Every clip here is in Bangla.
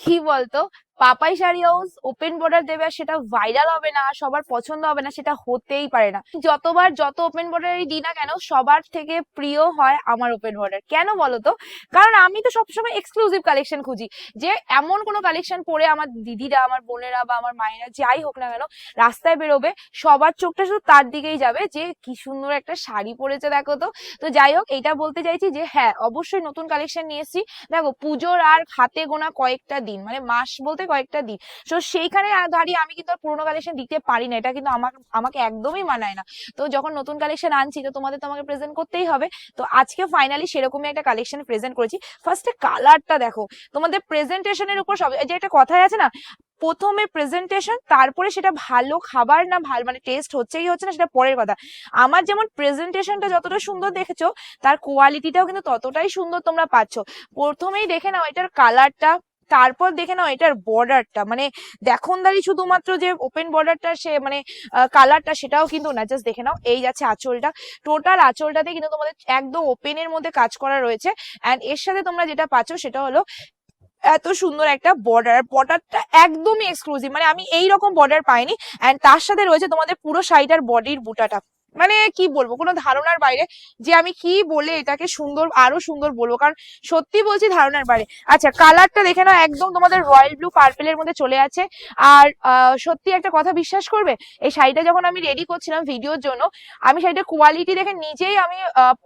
কি বলতো Papai Sari house, open border দেবে আর সেটা ভাইরাল হবে না, সবার পছন্দ হবে না, সেটা হতেই পারে না। যতবার যত ওপেন বর্ডারই দিই না কেন, সবার থেকে প্রিয় হয় আমার ওপেন বর্ডার। কেন বলতো কারণ আমি তো সবসময় এক্সক্লুসিভ কালেকশন খুঁজি। যে এমন কোনো কালেকশন পরে আমার দিদিরা, আমার বোনেরা বা আমার মায়েরা যাই হোক না কেন, রাস্তায় বেরোবে, সবার চোখটা শুধু তার দিকেই যাবে যে কি সুন্দর একটা শাড়ি পরেছে, দেখো তো। তো যাই হোক এইটা বলতে চাইছি যে হ্যাঁ অবশ্যই নতুন কালেকশন নিয়ে এসেছি। দেখো, পুজোর আর হাতে গোনা কয়েকটা দিন মানে মাস বলতে কয়েকটা দিন। তো সেইখানে দাঁড়িয়ে আমি কিন্তু পুরোনো কালেকশন দিতে পারি না। এটা কিন্তু আমার, আমাকে একদমই মানায় না। তো যখন নতুন কালেকশন আনছি, তো তোমাদের তো আমাকে প্রেজেন্ট করতেই হবে। তো আজকে ফাইনালি সেরকমই একটা কালেকশন প্রেজেন্ট করেছি। ফার্স্টে কালারটা দেখো। তোমাদের প্রেজেন্টেশনের উপর সব যে একটা কথাই আছে না, প্রথমে প্রেজেন্টেশন তারপরে সেটা ভালো খাবার না ভালো মানে টেস্ট হচ্ছে কি হচ্ছে না, সেটা পরের কথা। আমার যেমন প্রেজেন্টেশনটা যতটা সুন্দর দেখেছ, তার কোয়ালিটিটাও কিন্তু ততটাই সুন্দর তোমরা পাচ্ছ। প্রথমেই দেখে নাও, এটার কালারটা তারপর দেখে নাও এটার বর্ডারটা মানে দেখনদারি শুধুমাত্র যে ওপেন বর্ডারটা সে মানে কালারটা সেটাও কিন্তু না। জাস্ট দেখে নাও, এই যাচ্ছে আঁচলটা। টোটাল আঁচলটাতে কিন্তু তোমাদের একদম ওপেনের মধ্যে কাজ করা রয়েছে। অ্যান্ড এর সাথে তোমরা যেটা পাচ্ছ সেটা হলো এত সুন্দর একটা বর্ডার বর্ডারটা একদমই এক্সক্লুসিভ মানে আমি এই রকম বর্ডার পাইনি। অ্যান্ড তার সাথে রয়েছে তোমাদের পুরো শাড়িটার বডির বুটাটা। মানে কি বলব? কোনো ধারণার বাইরে যে আমি কি বলে এটাকে সুন্দর, আরও সুন্দর বলব। কারণ সত্যি বলছি ধারণার বাইরে। আচ্ছা কালারটা দেখে নাও, একদম তোমাদের রয়্যাল ব্লু পার্পেলের মধ্যে চলে আছে। আর সত্যি একটা কথা বিশ্বাস করবে? এই শাড়িটা যখন আমি রেডি করছিলাম ভিডিওর জন্য, আমি শাড়িটার কোয়ালিটি দেখে নিজেই আমি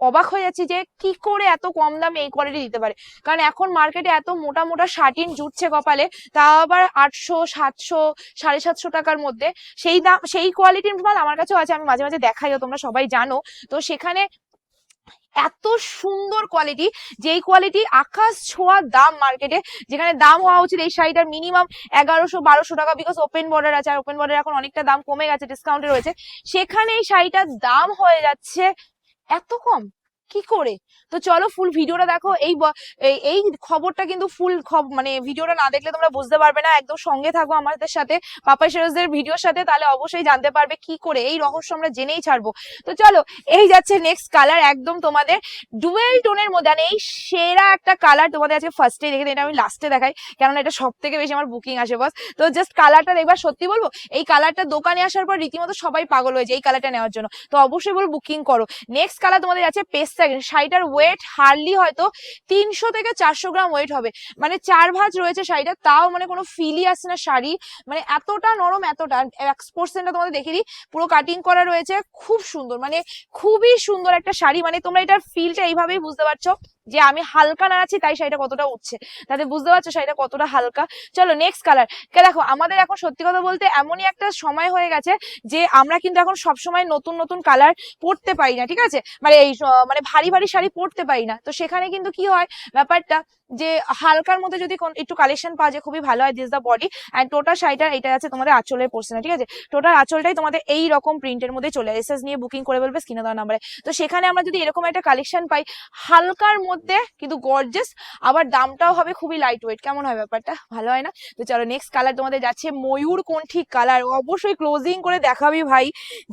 অবাক হয়ে যাচ্ছি যে কি করে এত কম দামে এই কোয়ালিটি দিতে পারে। কারণ এখন মার্কেটে এত মোটা মোটা শার্টিন জুটছে কপালে তা আবার আটশো, সাতশো, সাড়ে সাতশো টাকার মধ্যে। সেই দাম, সেই কোয়ালিটির মাল আমার কাছেও আছে, আমি মাঝে মাঝে দেখাইও তোমরা সবাই জানো, তো সেখানে এত সুন্দর কোয়ালিটি যেই কোয়ালিটি আকাশ ছোঁয়া দাম মার্কেটে যেখানে দাম হওয়া উচিত এই শাড়িটার মিনিমাম এগারোশো বারোশো টাকা বিকজ ওপেন বর্ডার আছে আর ওপেন বর্ডার এখন অনেকটা দাম কমে গেছে ডিসকাউন্টে রয়েছে। সেখানে এই শাড়িটার দাম হয়ে যাচ্ছে এত কম। কি করে? তো চলো ফুল ভিডিওটা দেখো, এই এই- খবরটা কিন্তু ফুল মানে ভিডিওটা না দেখলে তোমরা বুঝতে পারবে না। একদম সঙ্গে থাকো আমাদের সাথে, পাপাই সিরিজের ভিডিওর সাথে, তাহলে অবশ্যই জানতে পারবে কি করে, এই রহস্য আমরা জেনেই ছাড়বো। তো চলো, এই যাচ্ছে নেক্সট কালার একদম তোমাদের ডুয়েল টোনের মধ্যে আর এই সেরা একটা কালার তোমাদের আজকে ফার্স্টে দেখে এটা আমি লাস্টে দেখাই, কেননা এটা সব থেকে বেশি আমার বুকিং আসে বস তো জাস্ট কালারটা দেখবার সত্যি বলব, এই কালারটা দোকানে আসার পর রীতিমতো সবাই পাগল হয়েছে এই কালারটা নেওয়ার জন্য। তো অবশ্যই বলব বুকিং করো। নেক্সট কালার তোমাদের আছে পেস্তা গ্রিন শাড়িটার ওয়েট হার্ডলি হয়তো তিনশো থেকে চারশো গ্রাম ওয়েট হবে। মানে চার ভাজ রয়েছে শাড়িটা, তাও মানে কোনো ফিলি আসছে না শাড়ি। মানে এতটা নরম, এতটা এক্স পোর্শনটা তোমাদের দেখে দিই। পুরো কাটিং করা রয়েছে, খুব সুন্দর মানে খুবই সুন্দর একটা শাড়ি। মানে তোমরা এটার ফিলটা এইভাবেই বুঝতে পারছ। যে আমি হালকা নাড়াচ্ছি তাই শাড়িটা কতটা উঠছে তাতে বুঝতে পারছ শাড়িটা কতটা হালকা। চলো নেক্সট কালার কে দেখো, আমাদের এখন সত্যি কথা বলতে এমনই একটা সময় হয়ে গেছে যে আমরা কিন্তু এখন সব সময় নতুন নতুন কালার পরতে পারি না, ঠিক আছে? মানে এই মানে ভারী ভারী শাড়ি পরতে পারি না। তো সেখানে কিন্তু কি হয়, ব্যাপারটা যে হালকার মধ্যে যদি একটু কালেকশন পাওয়া যায়, খুবই ভালো হয় this the body and total শাড়িটা এটা আছে তোমাদের আঁচলের পড়ছে না ঠিক আছে? টোটাল আঁচলটাই তোমাদের এই রকম প্রিন্টের মধ্যে চলে এসএস নিয়ে বুকিং করে বলবে স্ক্রিনে দেওয়া নাম্বারে তো সেখানে আমরা যদি এরকম একটা কালেকশন পাই, হালকার কিন্তু গর্জেস আবার দামটাও হবে খুবই লাইট ওয়েট কেমন হয় ব্যাপারটা? ভালো হয় না? তো চলো নেক্সট কালার তোমাদের যাচ্ছে ময়ূর কোণ্ঠী কালার অবশ্যই ক্লোজিং করে দেখাবি ভাই,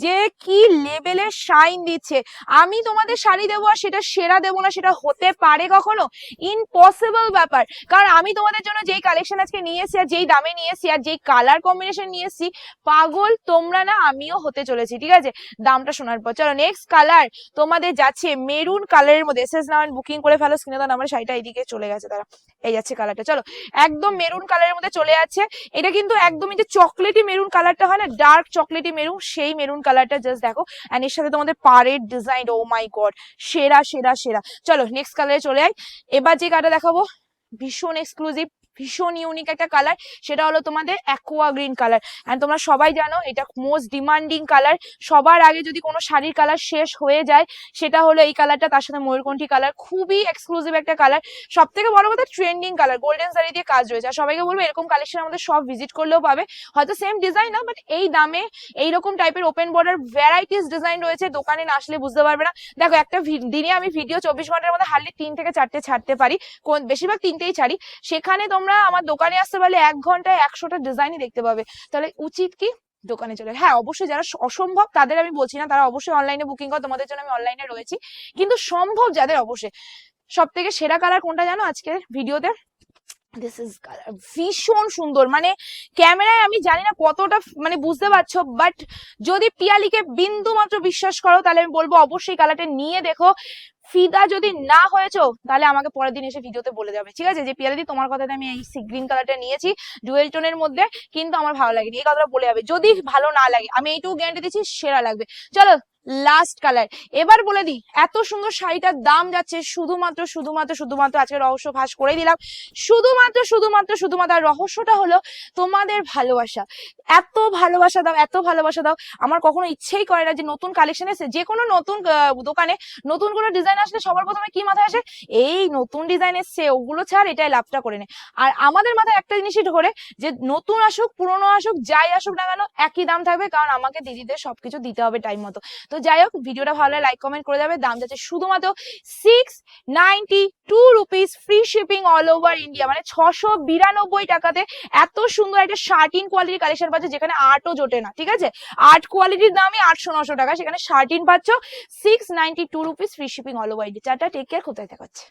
যে কি লেভেলের শাইন দিচ্ছে। আমি তোমাদের শাড়ি দেবো আর সেটা সেরা দেবো না, সেটা হতে পারে কখনো? ইম্পসিবল ব্যাপার। কারণ আমি তোমাদের জন্য যেই কালেকশন আজকে নিয়ে এসেছি আর যেই দামে নিয়ে এসেছি আর যেই কালার কম্বিনেশন নিয়ে এসেছি, পাগল তোমরা না, আমিও হতে চলেছি, ঠিক আছে? দামটা শোনার পর। চলো নেক্সট কালার তোমাদের যাচ্ছে মেরুন কালারের মধ্যে। এসএস নাও বুকিং করে ফেলো স্ক্রিনে তো আমার শাড়িটা এইদিকে চলে গেছে তারা এই যাচ্ছে কালারটা চলো, একদম মেরুন কালারের মধ্যে চলে যাচ্ছে, এটা কিন্তু একদমই যে চকলেটি মেরুন কালারটা হয় না ডার্ক চকলেটি মেরুন সেই মেরুন কালারটা জাস্ট দেখো অ্যান্ড এর সাথে তোমাদের পারের ডিজাইন ও মাই গড সেরা সেরা সেরা, চলো নেক্সট কালারে চলে যাই, এবার যে কালারটা দেখাবো, ভীষণ এক্সক্লুসিভ ভীষণ ইউনিক একটা কালার সেটা হলো তোমাদের অ্যাকোয়া গ্রিন কালার অ্যান্ড তোমরা সবাই জানো, এটা মোস্ট ডিমান্ডিং কালার সবার আগে যদি কোনো শাড়ির কালার শেষ হয়ে যায়, সেটা হলো এই কালারটা তার সাথে ময়ূরকণ্ঠী কালার খুবই এক্সক্লুসিভ একটা কালার সব থেকে বড় কথা ট্রেন্ডিং কালার গোল্ডেন শাড়ি দিয়ে কাজ রয়েছে। আর সবাইকে বলব, এরকম কালেকশন আমাদের সব ভিজিট করলেও পাবে। হয়তো সেম ডিজাইন না বাট এই দামে, এইরকম টাইপের ওপেন বর্ডার ভ্যারাইটিস ডিজাইন রয়েছে, দোকানে না আসলে বুঝতে পারবে না। দেখো, একটা দিনে আমি ভিডিও চব্বিশ ঘণ্টার মধ্যে হার্ডলি তিন থেকে চারটে ছাড়তে পারি। কোন, বেশিরভাগ তিনটেই ছাড়ি। সেখানে তোমরা আমার দোকানে আসতে পারলে এক ঘন্টায় একশোটা ডিজাইনই দেখতে পাবে। তাহলে উচিত কি? দোকানে চলে। হ্যাঁ অবশ্যই যারা অসম্ভব, তাদের আমি বলছি না, তারা অবশ্যই অনলাইনে বুকিং করো, তোমাদের জন্য আমি অনলাইনে রয়েছি। কিন্তু সম্ভব যাদের অবশ্যই। সব থেকে সেরা কালার কোনটা জানো আজকের ভিডিওতে? দিস ইজ কালার ভীষণ সুন্দর। মানে ক্যামেরায় আমি জানি না কতটা মানে বুঝতে পারছ বাট যদি পিয়ালিকে বিন্দু মাত্র বিশ্বাস করো, তাহলে আমি বলব অবশ্যই কালারটা নিয়ে দেখো। ফিদা যদি না হয়েছো, তাহলে আমাকে পরের দিন এসে ভিডিওতে বলে যাবে ঠিক আছে? যে পিয়ালিদি, তোমার কথাতে আমি এই গ্রিন কালারটা নিয়েছি ডুয়েল টোনের মধ্যে, কিন্তু আমার ভালো লাগেনি, এই কথাটা বলে যাবে। যদি ভালো না লাগে, আমি এইটুকু গ্যারান্টি দিচ্ছি, সেরা লাগবে। চলো লাস্ট কালার এবার বলে দিই, এত সুন্দর শাড়িটার দাম যাচ্ছে শুধুমাত্র শুধুমাত্র শুধুমাত্র আজকে রহস্য ফাঁস করে দিলাম। শুধুমাত্র শুধুমাত্র শুধুমাত্র রহস্যটা হলো তোমাদের ভালোবাসা। এত ভালোবাসা দাও, এত ভালোবাসা দাও। আমার কখনো ইচ্ছেই করে না যে নতুন কালেকশন এসে, যে কোনো নতুন দোকানে নতুন কোনো ডিজাইন আসলে সবার প্রথমে কি মাথায় আসে? এই নতুন ডিজাইন এসছে, ওগুলো ছাড়, এটাই লাভটা করে নে। আর আমাদের মাথায় একটা জিনিসই ধরে যে নতুন আসুক, পুরনো আসুক, যাই আসুক না কেন, একই দাম থাকবে, কারণ আমাকে দিদিদের সবকিছু দিতে হবে টাইম মতো। তো যাই হোক, ভিডিওটা ভালো লাগে লাইক কমেন্ট করে যাবে। দাম যাচ্ছে শুধুমাত্র six ninety two rupees free shipping all over India মানে ছশো বিরানব্বই টাকাতে এত সুন্দর একটা শার্টিন কোয়ালিটি কালেকশন পাচ্ছে, যেখানে আটও জোটে না, ঠিক আছে? আর্ট কোয়ালিটির দামই আটশো নশো টাকা, সেখানে শার্টিন পাচ্ছ six ninety two rupees free shipping all over India চারটা টেক কেয়ার কোথায় দেখাচ্ছে?